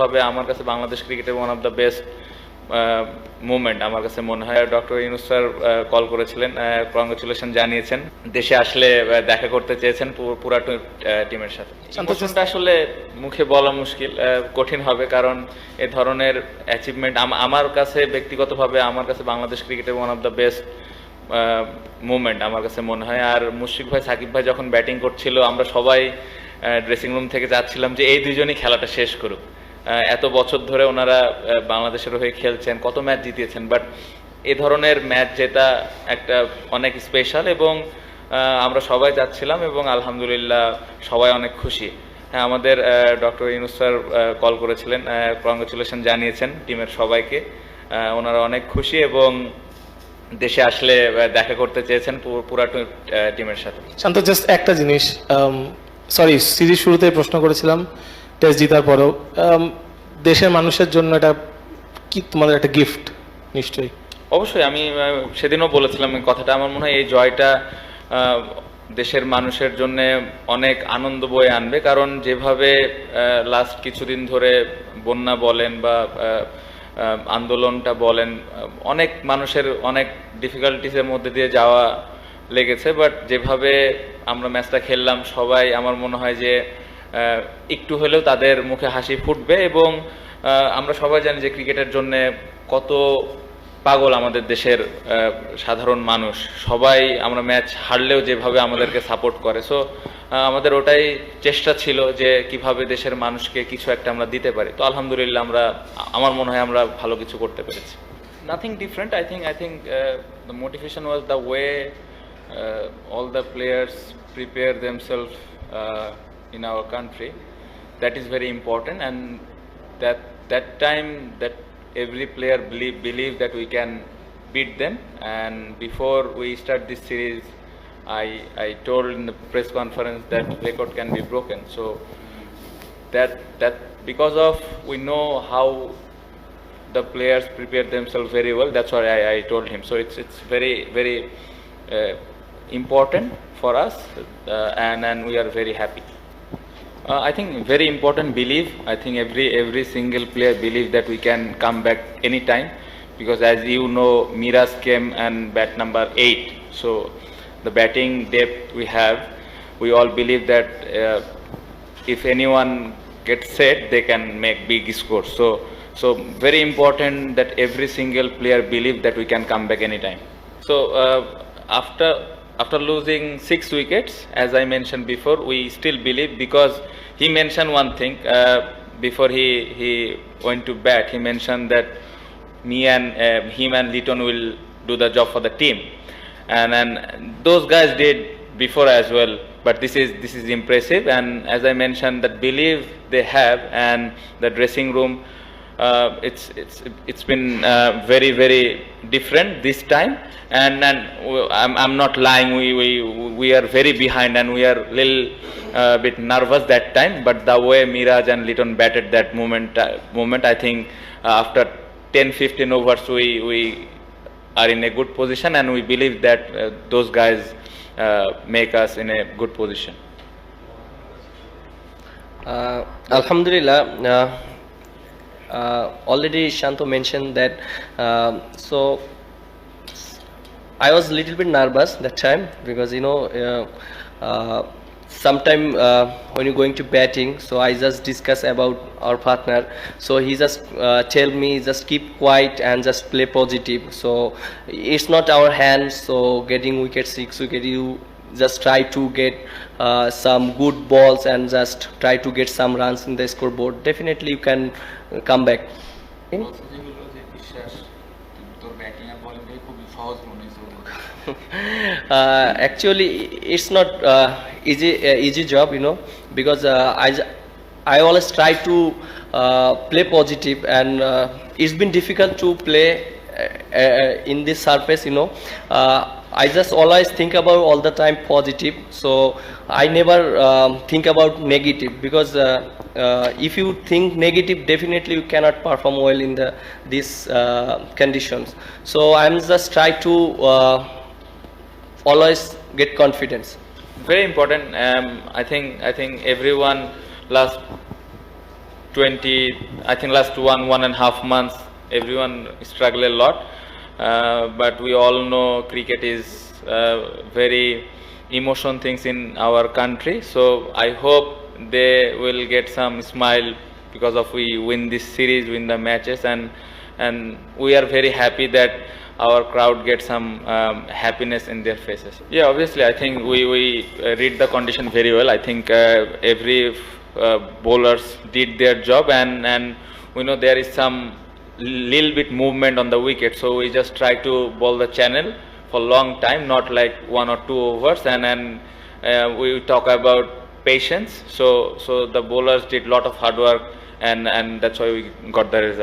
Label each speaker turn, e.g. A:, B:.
A: ভাবে আমার কাছে বাংলাদেশ ক্রিকেটের one of the best movement আমার কাছে মনে হয় ডক্টর ইউনুস স্যার কল করেছিলেন কংগ্রেচুলেশন জানিয়েছেন। দেশে আসলে দেখা করতে চেয়েছেন পুরা টিমের সাথে। প্রশ্নটা আসলে মুখে বলা মুশকিল কঠিন হবে কারণ এ ধরনের অ্যাচিভমেন্ট আমার কাছে ব্যক্তিগতভাবে আমার কাছে বাংলাদেশ ক্রিকেটের one of the best movement আমার কাছে মনে হয়। আর মুশফিক ভাই সাকিব ভাই যখন ব্যাটিং করছিল আমরা সবাই ড্রেসিং রুম থেকে যাচ্ছিলাম যে এই দুজনই খেলাটা শেষ করুক। এত বছর ধরে ওনারা বাংলাদেশের হয়ে খেলছেন, কত ম্যাচ জিতিয়েছেন বাট এ ধরনের ম্যাচ যেটা একটা অনেক স্পেশাল এবং আমরা সবাই যাচ্ছিলাম এবং আলহামদুলিল্লাহ সবাই অনেক খুশি। হ্যাঁ আমাদের ডক্টর ইউনুস স্যার কল করেছিলেন কংগ্রেচুলেশন জানিয়েছেন টিমের সবাইকে। ওনারা অনেক খুশি এবং দেশে আসলে দেখা করতে চেয়েছেন পুরা টিমের সাথে।
B: শান্ত জাস্ট একটা জিনিস সরি সিরিজ শুরুতে প্রশ্ন করেছিলাম টেস্ট জিতার পরেও দেশের মানুষের জন্য এটা কি তোমাদের একটা গিফট নিশ্চয়ই।
A: অবশ্যই, আমি সেদিনও বলেছিলাম কথাটা। আমার মনে হয় এই জয়টা দেশের মানুষের জন্য অনেক আনন্দ বয়ে আনবে। কারণ যেভাবে লাস্ট কিছুদিন ধরে বন্যা বলেন বা আন্দোলনটা বলেন অনেক মানুষের অনেক ডিফিকাল্টিসের মধ্যে দিয়ে যাওয়া লেগেছে। বাট যেভাবে আমরা ম্যাচটা খেললাম, সবাই, আমার মনে হয় যে একটু হলেও তাদের মুখে হাসি ফুটবে এবং আমরা সবাই জানি যে ক্রিকেটের জন্য কত পাগল আমাদের দেশের সাধারণ মানুষ। সবাই আমরা ম্যাচ হারলেও যেভাবে আমাদেরকে সাপোর্ট করে। সো আমাদের ওটাই চেষ্টা ছিল যে কীভাবে দেশের মানুষকে কিছু একটা আমরা দিতে পারি। তো আলহামদুলিল্লাহ আমরা, আমার মনে হয় আমরা ভালো কিছু করতে পেরেছি। Nothing different I think I think the motivation was the way all the players prepare themselves in our country. That is very important and that that time that every player believe believe that we can beat them. And before we start this series i i told in the press conference that record can be broken. So that that because of we know how the players prepare themselves very well. That's why i, I told him. So it's it's very very uh, important for us uh, and and we are very happy uh, I think very important belief. I think every every single player believe that we can come back anytime because as you know, Miras came and bat number eight. So the batting depth we have, we all believe that uh, if anyone gets set, they can make big scores. So so very important that every single player believe that we can come back anytime. So uh, after after losing six wickets, as I mentioned before, we still believe because he mentioned one thing uh, before he he went to bat. He mentioned that me and uh, him and Litton will do the job for the team, and and those guys did before as well. But this is this is impressive, and as I mentioned, that belief they have and the dressing room uh, it's it's it's been uh, very very different this time. And and I'm, I'm not lying. We, we we are very behind and we are a little uh, bit nervous that time. But the way Miraj and Litton batted that moment uh, moment I think uh, after 10 15 overs we we are in a good position and we believe that those guys make us in a good position.
C: Alhamdulillah, already Shanto mentioned that. um so I was a little bit nervous that time because you know, uh, uh, sometime uh, when you're going to batting, so I just discuss about our partner. So he just uh, tell me just keep quiet and just play positive. So it's not our hands. So getting wicket six wicket, you just try to get uh, some good balls and just try to get some runs in the scoreboard. Definitely you can uh, come back. uh, actually it's not uh, easy uh, easy job you know because uh, I, I always try to uh, play positive and uh, it's been difficult to play uh, uh, in this surface you know uh, I just always think about all the time positive so I never um, think about negative because uh, uh, if you think negative definitely you cannot perform well in the these uh, conditions so I'm just try to uh, always get confidence
A: very important um, i think i think everyone last 20, I think last one, one and a half months, everyone struggle a lot. Uh, but we all know cricket is uh, very emotion things in our country. So I hope they will get some smile because of we win this series, win the matches, and and we are very happy that our crowd gets some um, happiness in their faces. Yeah, obviously, I think we we uh, read the condition very well. I think uh, every uh, bowlers did their job, and and we know there is some little bit movement on the wicket, so we just try to bowl the channel for long time, not like one or two overs, and then uh, we talk about patience. So so the bowlers did lot of hard work, and and that's why we got the result.